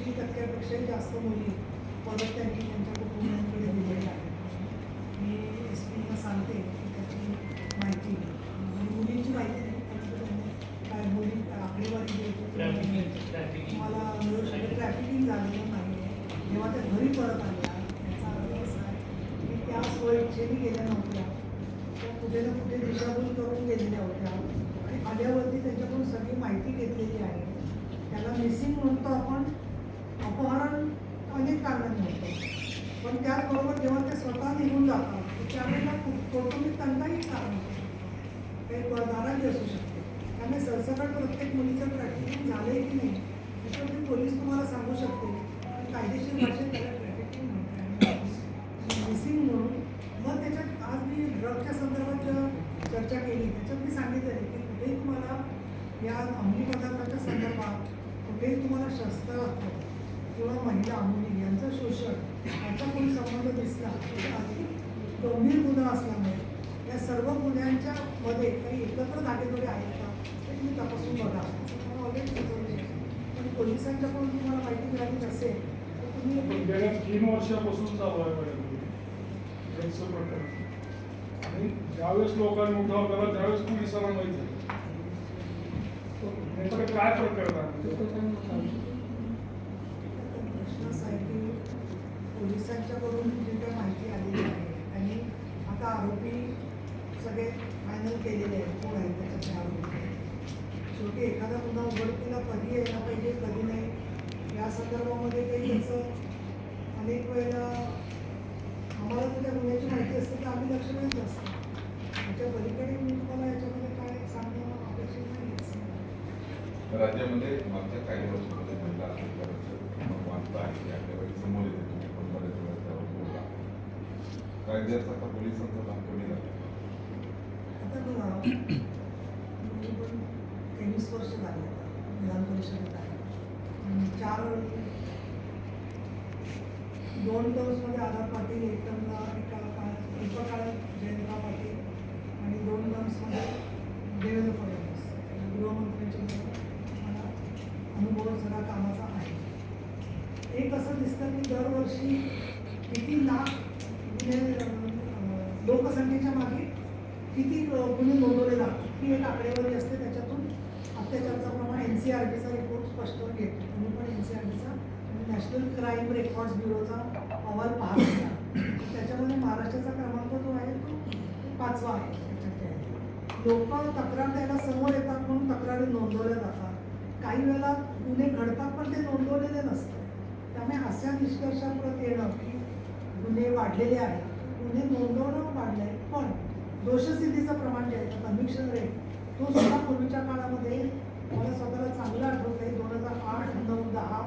ऐंशी टक्क्यापेक्षाही जास्त मुली परत त्यांनी त्यांच्या कुटुंबियांकडे दिलेल्या आहेत. मी एस पीला सांगते की त्याची माहिती म्हणजे मुलींची माहिती नाही परंतु त्यांनी काय मुली आकडेवारी मला मिळू शकेल ट्रॅफिकिंग झालेलं नाही आहे. जेव्हा त्या घरी परत आल्या याचा अर्थ असा आहे की त्या स्वइच्छेने गेल्या नव्हत्या त्या कुठे ना कुठे दिशाभूल करून गेलेल्या होत्या. आणि आल्यावरती त्यांच्याकडून सगळी माहिती घेतलेली आहे. त्याला मिसिंग म्हणतो आपण अपहरण अनेक कारणांनी होतं. पण त्याचबरोबर जेव्हा ते स्वतः निघून जातात त्यावेळेला कौटुंबिक त्यांनाही कारण होतं. काही नाराजी असू शकते. त्यामुळे सरसकट प्रत्येक मुलीचं ट्रॅफिकिंग झालंय की नाही त्याच्यावरती पोलीस तुम्हाला सांगू शकते. कायदेशीर भाषेत त्याला ट्रॅफिकिंग म्हणतात. मिसिंग म्हणून मग त्याच्यात आज मी ड्रगच्या संदर्भात चर्चा केली त्याच्यात मी सांगितलं आहे की कुठेही तुम्हाला या अंमली पदार्थाच्या संदर्भात कुठेही तुम्हाला शस्त्रास्त्र किंवा महिला मुली यांचं शोषण याचा कोणी संबंध दिसला गंभीर गुन्हा असल्यामुळे या सर्व गुन्ह्यांच्या मध्ये काही एकत्र धागेदोरे आहेत का ते तुम्ही तपासून बघा. तुम्हाला ऑलरेडी सुचवले पण पोलिसांच्याकडून तुम्हाला माहिती मिळाली नसेल तर तुम्ही गेल्या तीन वर्षापासून चालू आहे आणि ज्यावेळेस लोकांनी उठाव केला त्यावेळेस पोलिसांना माहिती काय प्रकरण आहे प्रश्न असा आहे की पोलिसांच्याकडून जी काही माहिती आलेली आहे. आणि आता आरोपी सगळे फायनल केलेले आहेत. कोण आहेत त्याच्यातले आरोपी? शेवटी एखादा गुन्हा उघडकीला कधी यायला पाहिजे कधी नाही या संदर्भामध्ये काही त्याचं अनेक वेळेला आम्हाला जर त्या गुन्ह्याची माहिती असते तर आम्ही लक्ष देत असतो. त्याच्या पलीकडे मी तुम्हाला याच्यामध्ये काय सांगणं अपेक्षित नाही राज्यामध्ये मागच्या काही वर्षामध्ये महिला अधिकाराचं आहे. की समोर येते तुम्ही पण बरेच वेळा त्यावर बोलला कायद्याचा का पोलिसांचं काम कमी झालं. आता बघा मी पण तेवीस वर्ष झाली विधान परिषदेत आहे. चार दोन टर्म्समध्ये आधार पाटील एक टर्मला एका काळात एका काळात जयंतराव पाटील आणि दोन टर्म्समध्ये देवेंद्र फडणवीस गृहमंत्र्यांच्या मध्ये मला अनुभव सगळा कामाचा आहे एक असं दिसतं की दरवर्षी किती लाख गुन्हे अं, लोकसंख्येच्या मागे किती नोंदवले जातात ही एक आकडेवारी असते त्याच्यातून अत्याचारचा प्रमाण एन सी आर टीचा रिपोर्ट स्पष्ट घेतो तुम्ही पण एन सी आर टीचा नॅशनल क्राईम रेकॉर्ड्स ब्युरोचा अहवाल पाहत त्याच्यामध्ये महाराष्ट्राचा क्रमांक जो आहे तो पाचवा आहे. त्याच्यात लोक तक्रार द्यायला समोर येतात म्हणून तक्रारी नोंदवल्या जातात. काही वेळेला गुन्हे घडतात पण ते नोंदवलेले नसतात. त्यामुळे अशा निष्कर्षाप्रत येणं की गुन्हे वाढलेले आहेत. गुन्हे नोंदवणं वाढलं आहे पण दोषसिद्धीचं प्रमाण जे आहे कन्व्हिक्शन रेट तो सुद्धा पूर्वीच्या काळामध्ये मला स्वतःला चांगलं आठवत आहे दोन हजार आठ नऊ दहा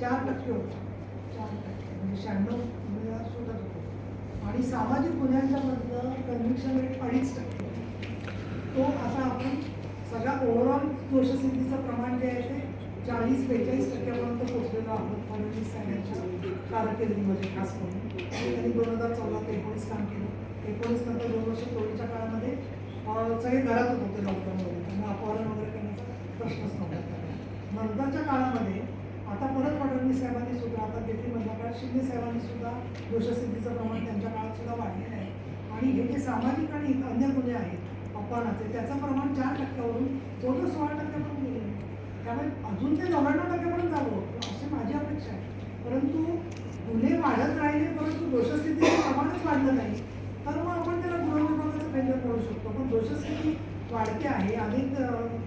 चार टक्के होता. चार टक्के म्हणजे शहाण्णव गुन्हे सुटत होतो. आणि सामाजिक गुन्ह्यांच्यामधलं कन्व्हिक्शन रेट अडीच टक्के तो असा आपण सगळ्या ओव्हरऑल दोषसिद्धीचं प्रमाण जे आहे ते चाळीस बेचाळीस टक्क्यापर्यंत पोहोचलेला आहोत फडणवीस साहेबांच्या कारकिर्दीमध्ये खास करून. त्यांनी दोन हजार चौदा ते एकोणीस काम केलं. एकोणीस नंतर दोन वर्ष कोविडच्या काळामध्ये अं, सगळे घरातच होते लॉकडाऊनमध्ये त्यांना अपहरण वगैरे करण्याचा प्रश्नच नव्हता. नंतरच्या काळामध्ये आता परत फडणवीस साहेबांनी सुद्धा आता देखील मधल्या काळात शिंदे साहेबांनी सुद्धा दोषसिद्धीचं प्रमाण त्यांच्या काळात सुद्धा वाढलेलं आहे. आणि हे जे सामाजिक आणि अन्य गुन्हे आहेत अपहरणाचे त्याचं प्रमाण चार टक्क्यावरून चौदा सोळा टक्क्यापर्यंत आहे. त्यामुळे अजून ते नव्याण्णव टक्क्यापर्यंत आलो अशी माझी अपेक्षा आहे. परंतु गुन्हे वाढत राहिले परंतु दोषस्थितीचं प्रमाणच वाढलं नाही. तर मग आपण त्याला गृह विभागाचं फेल्युअर करू शकतो. पण दोषस्थिती वाढते आहे. अनेक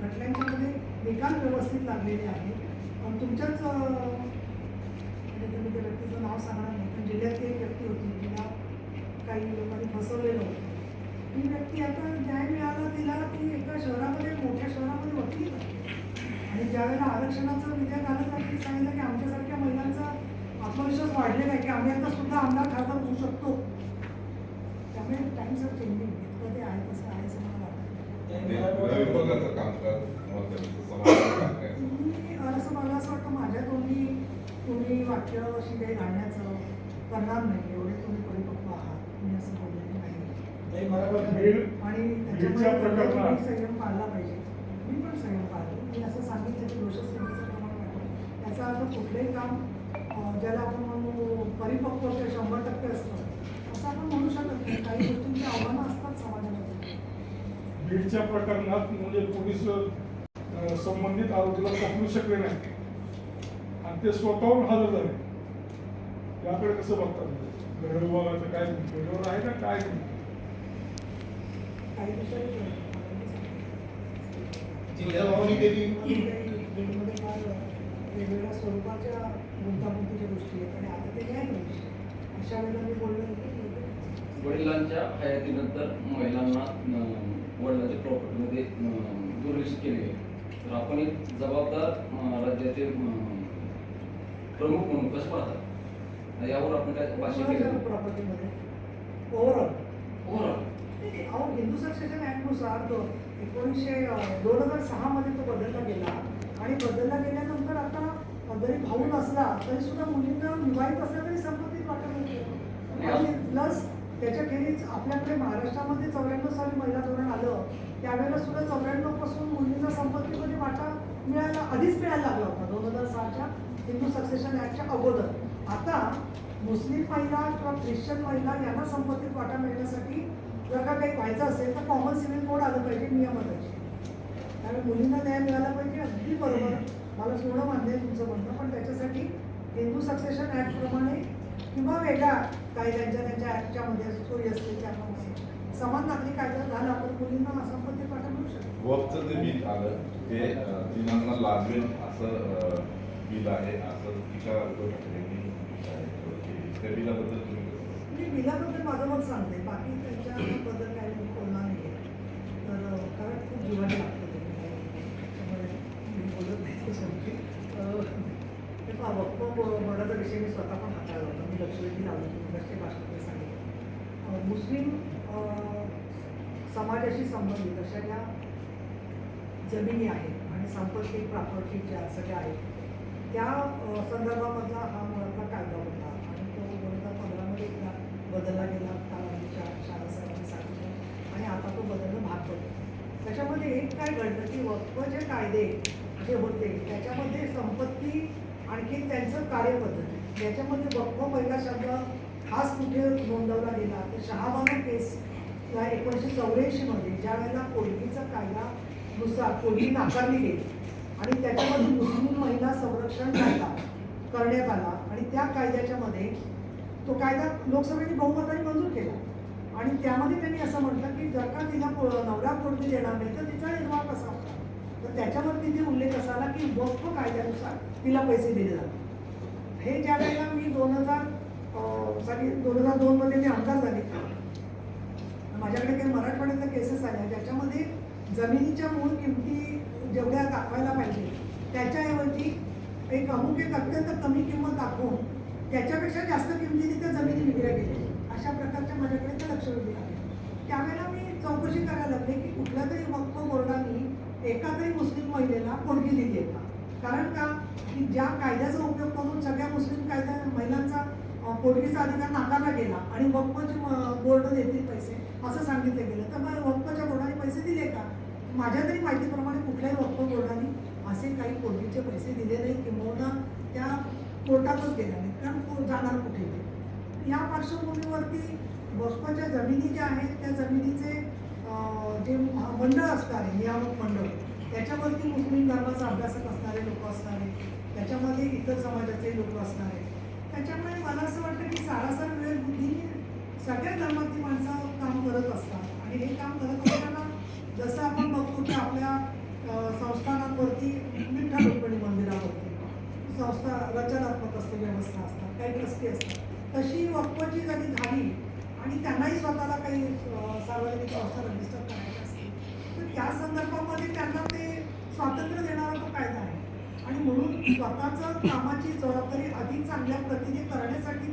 खटल्यांच्यामध्ये निकाल व्यवस्थित लागलेले आहेत पण तुमच्याच म्हणजे तुम्ही त्या व्यक्तीचं नाव सांगणार नाही. पण जिल्ह्यातली एक व्यक्ती होती तिला काही लोकांनी फसवलेलं होतं. ती व्यक्ती आता न्याय मिळाला तिला ती एका शहरामध्ये मोठ्या शहरामध्ये वकील आहे. ज्यावेळेला आरक्षणाचं विधेयक आलं तर ती सांगितलं की आमच्यासारख्या महिलांचा आत्मविश्वास वाढलेला आहे की आम्ही आता सुद्धा आमदार खासदार होऊ शकतो. त्यामुळे टाइम्स ऑफ चेंजिंग इतकं ते आहे तसं आहे असं मला वाटतं. तुम्ही असं मला असं वाटतं माझ्या तोंडी तुम्ही वाक्य अशी काही घालण्याचं करणार नाही. एवढे तुम्ही परिपक्व आहात. मी असं बोललेलं नाही. आणि त्याच्यामुळे तुम्ही संयम पाळला पाहिजे. मी पण संयम पाळतो मी असं सांगितलं की दोषस्थितीचं प्रमाण वाढलं याचा अर्थ कुठलंही काम ज्याला आपण म्हणू परिपक्व किंवा शंभर टक्के असतं असं आपण म्हणू शकत नाही. काही गोष्टींची आव्हानं असतात समाजामध्ये. बीडच्या प्रकरणात म्हणजे पोलीस संबंधित आरोपीला पकडू शकले नाही आणि ते स्वतःहून हजर झाले. याकडे कसं बघतात? गृह विभागाचं काय आहे का काय नाही. केली फार वेगवेगळ्या स्वरूपाच्या गुंतागुंतीच्या गोष्टी आहेत आणि आता ते गोष्टी अशा वेळेला मी बोललो की वडिलांच्या हयातीनंतर महिलांना वडिलांच्या प्रॉपर्टीमध्ये अं, दुर्लक्षित केले तर आपण एक जबाबदार राज्याचे प्रमुख म्हणून कसं पाहतात यावर आपण काय केलं? प्रॉपर्टीमध्ये ओव्हरऑल ओव्हरऑल हिंदू सक्सेशन ॲक्टनुसार एकोणीसशे दोन हजार सहामध्ये तो बदलला गेला. आणि बदलला गेल्यानंतर आता जरी भाऊ नसला तरी सुद्धा मुलींना विवाहित असल्या तरी संपत्तीत वाटप होते. आणि प्लस त्याच्याखेरीज आपल्याकडे महाराष्ट्रामध्ये चौऱ्याण्णव साली महिला धोरण आलं त्यावेळेला सुद्धा चौऱ्याण्णवपासून मुलींना संपत्तीमध्ये वाटा मिळायला आधीच मिळायला लागला होता दोन हजार सहाच्या हिंदू सक्सेशन ॲक्टच्या अगोदर. आता मुस्लिम महिला किंवा ख्रिश्चन महिला यांना संपत्तीत वाटा मिळण्यासाठी जर का काही व्हायचं असेल तर कॉमन सिव्हिल कोड आलं पाहिजे नियमाचे त्यामुळे मुलींना न्याय मिळाला पाहिजे अगदी बरोबर. मला एवढं मान्य आहे तुमचं म्हणणं पण त्याच्यासाठी हिंदू सक्सेशन ॲक्टप्रमाणे किंवा वेगळ्या कायद्यांच्या त्यांच्या ॲक्टच्यामध्ये सोयी असतील त्याप्रमाणे समान नागरिक कायदा झाला तर मुलींना वाटा मिळू शकतो. वक्तचं जे बिल आलं ते अं, तिघांना लादवेल असं बिल आहे असं टीका उद्धव ठाकरेंनी. त्या बिलाबद्दल तुम्ही? मी बिलाबद्दल माझं मत सांगते बाकी त्यांच्याबद्दल काही मी बोलणार नाही तर अं, कारण खूप जिवारी लागतं ते त्यामुळे मी बोलत नाही त्याच्यामध्ये अं, हे पहा वक्फ बो- बोर्डाचा विषय मी स्वतः पण हाताळला होता. मी लक्षवेधी लावली होती. राष्ट्रीय भाषणात सांगितलं. मुस्लिम समाजाशी संबंधित अशा ज्या जमिनी आहेत आणि सांपत्तिक प्रॉपर्टी ज्या सगळ्या आहेत त्या संदर्भामधला हा मुळातला कायदा होता. आणि तो दोन हजार पंधरामध्ये एकदा बदलला गेला. कालावधीच्या शाळा साहेबांनी सांगितलं. आणि आता तो बदलणं भाग पडतो त्याच्यामध्ये एक काय घडलं की वक्फ जे कायदे जे होते त्याच्यामध्ये संपत्ती आणखी त्यांचं कार्यपद्धती. याच्यामध्ये वक्फ पहिला शब्द खास कुठे नोंदवला गेला तर शहाबाना केस या एकोणीसशे चौऱ्याऐंशीमध्ये ज्या वेळेला कोलगीचा कायदा नुसार कोलगी नाकारली गेली आणि त्याच्यामध्ये मुस्लिम महिला संरक्षण कायदा करण्यात आला आणि त्या कायद्याच्या मध्ये तो कायदा लोकसभेने बहुमताने मंजूर केला. आणि त्यामध्ये त्यांनी असं म्हटलं की जर का तिला नवरा कोणती देणार नाही तर तिचा निर्वाह कसा होता? तर त्याच्यावर तिथे उल्लेख असा आला की वक्फ कायद्यानुसार तिला पैसे दिले जातात. हे ज्या वेळेला मी दोन हजार साली दोन हजार दोनमध्ये मी आमदार झाले माझ्याकडे काही मराठवाड्यातल्या केसेस आल्या ज्याच्यामध्ये जमिनीच्या मूळ किमती जेवढ्या दाखवायला पाहिजे त्याच्याऐवजी एक अमुक एक अत्यंत कमी किंमत दाखवून त्याच्यापेक्षा जास्त किमतीने त्या जमिनी विकल्या गेल्या. अशा प्रकारच्या माझ्याकडे ते लक्ष वेधी लागले त्यावेळेला मी चौकशी करायला लागले की कुठल्या तरी वक्फ बोर्डाने एका तरी मुस्लिम महिलेला पोरगी दिली आहे का? कारण का? की ज्या कायद्याचा उपयोग करून सगळ्या मुस्लिम कायद्या महिलांचा अं, अधिकार नाकारला गेला आणि वक्फचे बोर्ड देतील पैसे असं सांगितलं गेलं. तर मग वक्फच्या बोर्डाने पैसे दिले का? माझ्या तरी माहितीप्रमाणे कुठल्याही वक्फ बोर्डाने असे काही पोरगीचे पैसे दिले नाही किंबहुना त्या कोर्टातच गेल्या नाहीत कारण कोर्ट जाणार कुठे ते? या पार्श्वभूमीवरती वक्फच्या जमिनी ज्या आहेत त्या जमिनीचे जे मंडळ असतात नियामक मंडळ त्याच्यावरती मुस्लिम धर्माचा अभ्यासक असणारे लोक असणारे त्याच्यामध्ये इतर समाजाचे लोक असणारे. त्याच्यामुळे मला असं वाटतं की सारासार वेळ बुद्धीने सगळ्या धर्मातली माणसं काम करत असतात. आणि हे काम करत असताना जसं आपण बघतो की आपल्या संस्थानांवरती विठ्ठल रुक्मिणी मंदिरावरती संस्था रचनात्मक असते व्यवस्था असतात काही ट्रस्टी असतात. तशी वक्फची जरी झाली आणि त्यांनाही स्वतःला काही सार्वजनिक संस्था रजिस्टर करायची त्या संदर्भामध्ये त्यांना ते स्वातंत्र्य देणारा तो कायदा आहे. आणि म्हणून स्वतःच कामाची जबाबदारी अधिक चांगल्या प्रतीने करण्यासाठी